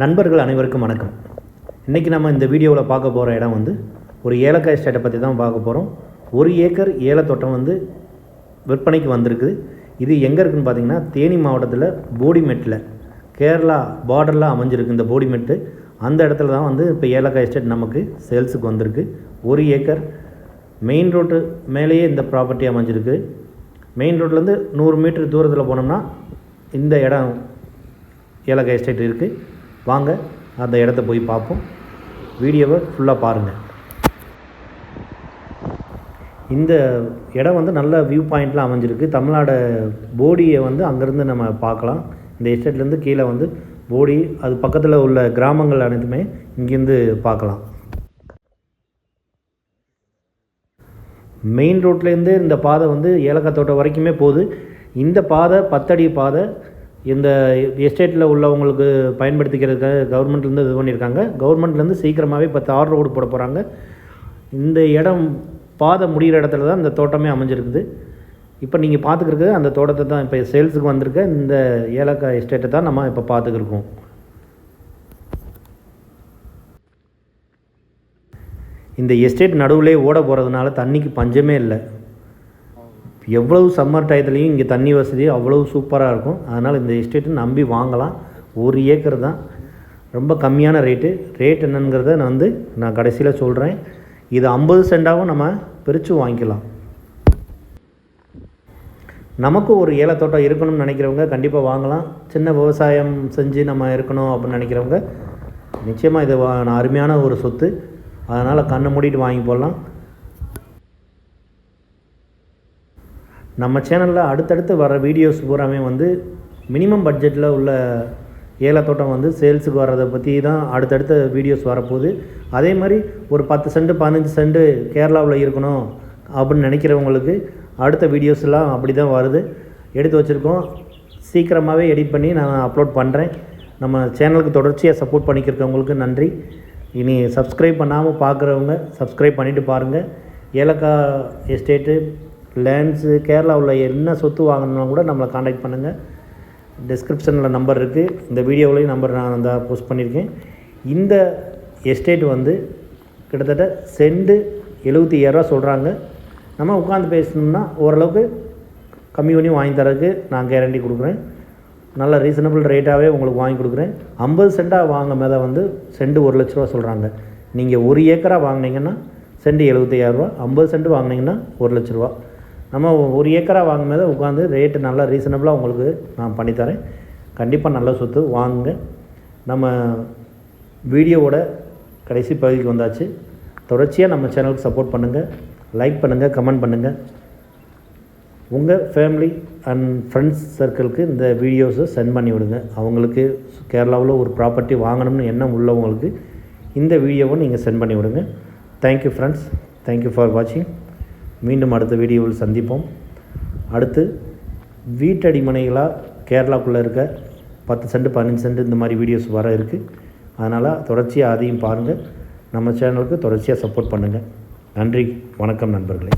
நண்பர்கள் அனைவருக்கும் வணக்கம். இன்றைக்கி நம்ம இந்த வீடியோவில் பார்க்க போகிற இடம் வந்து ஒரு ஏலக்காய் எஸ்டேட்டை பற்றி தான் பார்க்க போகிறோம் ஒரு ஏக்கர் ஏலத்தோட்டம் வந்து விற்பனைக்கு வந்திருக்குது இது எங்கே இருக்குதுன்னு பார்த்தீங்கன்னா தேனி மாவட்டத்தில் போடிமெட்டில் கேரளா பார்டரில் அமைஞ்சிருக்கு இந்த போடிமெட்டு. அந்த இடத்துல தான் வந்து இப்போ ஏலக்காய் எஸ்டேட் நமக்கு சேல்ஸுக்கு வந்திருக்கு. ஒரு ஏக்கர் மெயின் ரோட்டு மேலேயே இந்த ப்ராப்பர்ட்டி அமைஞ்சிருக்கு. மெயின் ரோட்லேருந்து நூறு மீட்டர் தூரத்தில் போனோம்னா இந்த இடம் ஏலக்காய் எஸ்டேட் இருக்குது வாங்க அந்த இடத்த போய் பார்ப்போம். வீடியோவை ஃபுல்லாக பாருங்கள் இந்த இடம் வந்து நல்ல வியூ பாயிண்ட்லாம் அமைஞ்சிருக்கு. தமிழ்நாடு போடியை வந்து அங்கேருந்து நம்ம பார்க்கலாம். இந்த எஸ்டேட்லேருந்து கீழே வந்து போடி அது பக்கத்தில் உள்ள கிராமங்கள் அனைத்துமே இங்கேருந்து பார்க்கலாம். மெயின் ரோட்லேருந்து இந்த பாதை வந்து ஏலக்காய் தோட்டம் வரைக்குமே போகுது. இந்த பாதை பத்தடி பாதை இந்த எஸ்டேட்டில் உள்ளவங்களுக்கு பயன்படுத்திக்கிறதுக்காக கவர்மெண்ட்லேருந்து இது பண்ணியிருக்காங்க. கவர்மெண்ட்லேருந்து சீக்கிரமாகவே இப்போ தார் ரோடு போட போகிறாங்க இந்த இடம் பாதை முடிகிற இடத்துல தான் இந்த தோட்டமே அமைஞ்சிருக்குது. இப்போ நீங்கள் பார்த்துக்கிறது அந்த தோட்டத்தை தான் இப்போ சேல்ஸுக்கு வந்திருக்க இந்த ஏலக்காய் எஸ்டேட்டை தான் நம்ம இப்போ பார்த்துக்கிருக்கோம். இந்த எஸ்டேட் நடுவில் ஓட போகிறதுனால தண்ணிக்கு பஞ்சமே இல்லை. எவ்வளவு சம்மர் டயத்துலேயும் இங்கே தண்ணி வசதி அவ்வளவு சூப்பராக இருக்கும். அதனால் இந்த எஸ்டேட்டை நம்பி வாங்கலாம். ஒரு ஏக்கர் தான். ரொம்ப கம்மியான ரேட்டு ரேட் என்னங்கிறத நான் வந்து நான் கடைசியில் சொல்கிறேன் இது ஐம்பது சென்டாகவும் நம்ம பிரித்து வாங்கிக்கலாம். நமக்கு ஒரு ஏலத்தோட்டம் இருக்கணும்னு நினைக்கிறவங்க கண்டிப்பாக வாங்கலாம். சின்ன விவசாயம் செஞ்சு நம்ம இருக்கணும் அப்படின்னு நினைக்கிறவங்க நிச்சயமாக இது வா- அருமையான ஒரு சொத்து. அதனால் கண்ணை மூடிட்டு வாங்கி போடலாம். நம்ம சேனலில் அடுத்தடுத்து வர வீடியோஸ் பூராமே வந்து மினிமம் பட்ஜெட்டில் உள்ள ஏலத்தோட்டம் வந்து சேல்ஸுக்கு வர்றதை பற்றி தான் அடுத்தடுத்த வீடியோஸ் வரப்போகுது. அதே மாதிரி ஒரு பத்து சென்ட் பதினஞ்சு சென்ட் கேரளாவில் இருக்கணும் அப்படின்னு நினைக்கிறவங்களுக்கு அடுத்த வீடியோஸ்லாம் அப்படி தான் வருது. எடுத்து வச்சுருக்கோம். சீக்கிரமாகவே எடிட் பண்ணி நான் அப்லோட் பண்ணுறேன் நம்ம சேனலுக்கு தொடர்ச்சியாக சப்போர்ட் பண்ணிக்கிறவங்களுக்கு நன்றி. இனி சப்ஸ்கிரைப் பண்ணாமல் பார்க்குறவங்க சப்ஸ்கிரைப் பண்ணிவிட்டு பாருங்கள் ஏலக்காய் எஸ்டேட்டு லேண்ட்ஸு கேரளாவில் என்ன சொத்து வாங்கணும்னா கூட நம்மளை காண்டாக்ட் பண்ணுங்கள் டிஸ்கிரிப்ஷனில் நம்பர் இருக்குது இந்த வீடியோவிலையும் நம்பர் நான் அந்த போஸ்ட் பண்ணியிருக்கேன். இந்த எஸ்டேட் வந்து கிட்டத்தட்ட செண்டு எழுபத்தி ஏழரூவா சொல்கிறாங்க நம்ம உட்காந்து பேசணும்னா ஓரளவுக்கு கம்மி பண்ணி வாங்கி தரதுக்கு நான் கேரண்டி கொடுக்குறேன். நல்ல ரீசனபிள் ரேட்டாகவே உங்களுக்கு வாங்கி கொடுக்குறேன். ஐம்பது சென்டாக வாங்க மேலே வந்து செண்டு ஒரு லட்ச ரூபா சொல்கிறாங்க நீங்கள் ஒரு ஏக்கராக வாங்கினீங்கன்னா செண்டு எழுபத்தையாயிரரூவா ஐம்பது சென்ட் வாங்கினீங்கன்னா ஒரு லட்ச ரூபா. நம்ம ஒரு ஏக்கராக வாங்கும் போது உட்காந்து ரேட்டு நல்லா ரீசனபிளாக உங்களுக்கு நான் பண்ணித்தரேன். கண்டிப்பாக நல்ல சொத்து வாங்குங்க. நம்ம வீடியோவோட கடைசி பகுதிக்கு வந்தாச்சு. தொடர்ச்சியாக நம்ம சேனலுக்கு சப்போர்ட் பண்ணுங்கள் லைக் பண்ணுங்கள் கமெண்ட் பண்ணுங்கள் உங்கள் ஃபேமிலி அண்ட் ஃப்ரெண்ட்ஸ் சர்க்கிளுக்கு இந்த வீடியோஸை சென்ட் பண்ணி விடுங்க. அவங்களுக்கு கேரளாவில் ஒரு ப்ராப்பர்ட்டி வாங்கணும்னு எண்ணம் உள்ளவங்களுக்கு இந்த வீடியோவை நீங்கள் சென்ட் பண்ணி விடுங்க. தேங்க்யூ ஃப்ரெண்ட்ஸ் தேங்க்யூ ஃபார் வாட்சிங் மீண்டும் அடுத்த வீடியோவில் சந்திப்போம். அடுத்து வீட்டடிமனைகளாக கேரளாக்குள்ளே இருக்க பத்து சென்ட் பதினஞ்சு சென்ட் இந்த மாதிரி வீடியோஸ் வர இருக்குது அதனால் தொடர்ச்சியாக அதையும் பாருங்கள் நம்ம சேனலுக்கு தொடர்ச்சியாக சப்போர்ட் பண்ணுங்கள் நன்றி வணக்கம் நண்பர்களே.